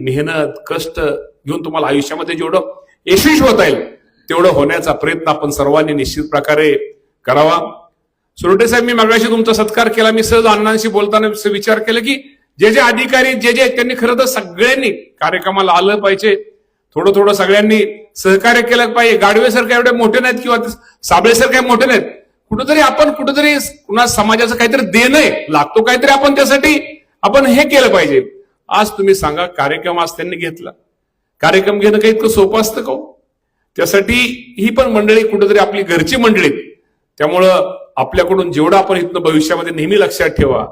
मेहनत कष्ट घेऊन तुम्हाला आयुष्यामध्ये जेवढं यशस्वी होता येईल तेवढं होण्याचा प्रयत्न आपण सर्वांनी निश्चित प्रकारे करावा. सुरटे साहेब मी मागाशी तुमचा सत्कार केला. मी सहज अण्णांशी बोलताना विचार केला की जे जे अधिकारी जे जे आहेत, त्यांनी खरं तर सगळ्यांनी कार्यक्रमाला आलं पाहिजे. थोडं थोडं सगळ्यांनी सहकार्य केलं पाहिजे. गाडवेसारखे एवढे मोठे नाहीत किंवा साबळेसारखे मोठे नाहीत. कुठंतरी आपण कुठंतरी कुणा समाजाचं काहीतरी देणं आहे. लागतो काहीतरी आपण त्यासाठी. आपण हे केलं पाहिजे. आज तुम्ही सांगा कार्यक्रम आज त्यांनी घेतला. कार्यक्रम घेणं काही इतकं सोपं असतं का हो? त्यासाठी ही पण मंडळी कुठेतरी आपली घरची मंडळी. त्यामुळं आपल्याकडून जेवढं आपण इथनं भविष्यामध्ये नेहमी लक्षात ठेवा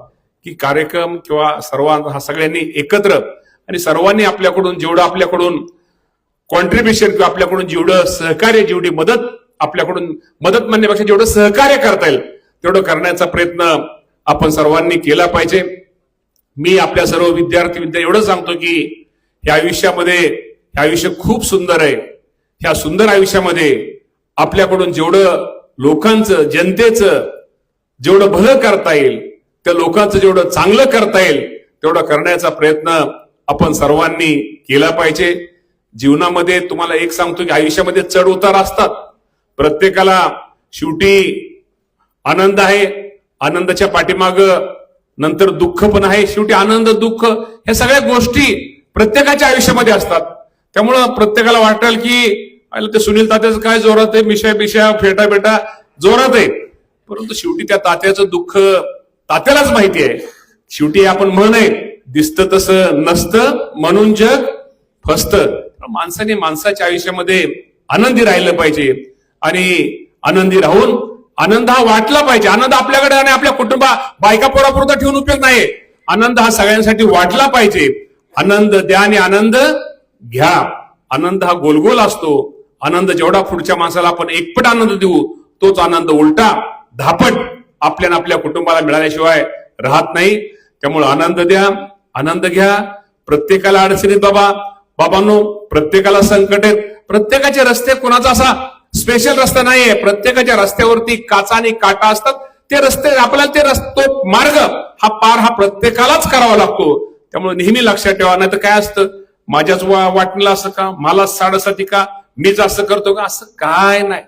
की कार्यक्रम किंवा सर्वांना हा सगळ्यांनी एकत्र आणि सर्वांनी आपल्याकडून जेवढं आपल्याकडून कॉन्ट्रीब्युशन किंवा आपल्याकडून जेवढं सहकार्य जेवढी मदत आपल्याकडून मदत म्हणण्यापेक्षा जेवढं सहकार्य करता येईल तेवढं करण्याचा प्रयत्न आपण सर्वांनी केला पाहिजे. मी आपल्या सर्व विद्यार्थी विद्या एवढं सांगतो की या आयुष्यामध्ये हे आयुष्य खूप सुंदर आहे. ह्या सुंदर आयुष्यामध्ये आपल्याकडून जेवढं लोकांचं जनतेचं जेवढं भलं करता येईल त्या लोकांचं जेवढं चांगलं करता येईल तेवढं करण्याचा प्रयत्न आपण सर्वांनी केला पाहिजे. जीवनामध्ये तुम्हाला एक सांगतो की आयुष्यामध्ये चढ उतार असतात. प्रत्येकाला शेवटी आनंद आहे. आनंदाच्या पाठीमाग नंतर दुःख पण आहे शेवटी आनंद दुःख ह्या सगळ्या गोष्टी प्रत्येकाच्या आयुष्यामध्ये असतात. त्यामुळं प्रत्येकाला वाटेल की ते सुनील तात्याचं काय जोरात आहे मिशा बिशा फेटा बेटा जोरात आहे. परंतु शेवटी त्या तात्याचं दुःख तात्यालाच माहिती आहे. शेवटी आपण म्हण आहे दिसतं तसं नसतं म्हणून जग फसत. माणसाने माणसाच्या आयुष्यामध्ये आनंदी राहिलं पाहिजे. आणि आनंदी राहून आनंद हा वाटला पाहिजे. आनंद आपल्याकडे आणि आपल्या कुटुंबा बायका पोरापुरता ठेवून उपयोग नाही. आनंद हा सगळ्यांसाठी वाटला पाहिजे. आनंद द्या आणि आनंद घ्या. आनंद हा गोलगोल असतो. आनंद जेवढा पुढच्या माणसाला आपण एकपट आनंद देऊ तोच आनंद उलटा धापट आपल्या आपल्या कुटुंबाला मिळाल्याशिवाय राहत नाही. त्यामुळे आनंद द्या आनंद घ्या. प्रत्येकाला अडचणीत बाबा. बाबांनो प्रत्येकाला संकट आहेत प्रत्येकाचे रस्ते कोणाचा असा स्पेशल रस्ता नाहीये. प्रत्येकाच्या रस्त्यावरती काचा आणि काटा असतात. ते रस्ते आपल्याला ते रस्तो मार्ग हा पार हा प्रत्येकालाच करावा लागतो. त्यामुळे नेहमी लक्षात ठेवा. नाही तर काय असतं? माझ्याच वा- वाटणीला असं का? मला साडेसाती का? मीच असं करतो का? असं काय नाही.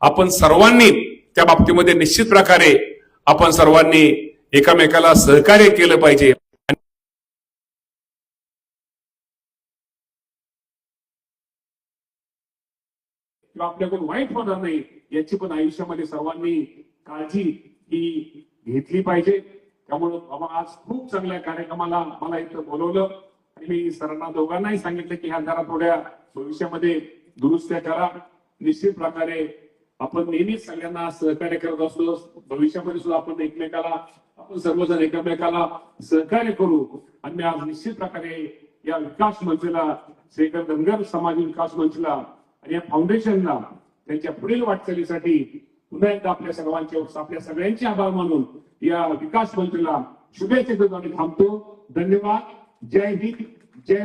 आपण सर्वांनी त्या बाबतीमध्ये निश्चित प्रकारे आपण सर्वांनी एकामेकाला सहकार्य केलं पाहिजे. किंवा आपल्याकडून वाईट होणार नाही याची पण आयुष्यामध्ये सर्वांनी काळजी ही घेतली पाहिजे. त्यामुळं बाबा आज खूप चांगल्या कार्यक्रमाला मला इथं बोलवलं. आणि मी सरांना दोघांनाही सांगितलं की ह्या जरा थोड्या भविष्यामध्ये दुरुस्त्या करा. निश्चित प्रकारे आपण नेहमीच सगळ्यांना सहकार्य करत असतो. भविष्यामध्ये सुद्धा आपण एकमेकाला आपण सर्वजण एकमेकाला सहकार्य करू. आणि मी आज निश्चित प्रकारे या विकास मंचला श्रीकर धनगर समाज विकास मंचला आणि या फाउंडेशनला त्यांच्या पुढील वाटचालीसाठी पुन्हा एकदा आपल्या सर्वांचे आपल्या सगळ्यांचे आभार मानून या विकास मंत्रीला शुभेच्छा देतो आणि थांबतो. धन्यवाद. जय हिंद. जय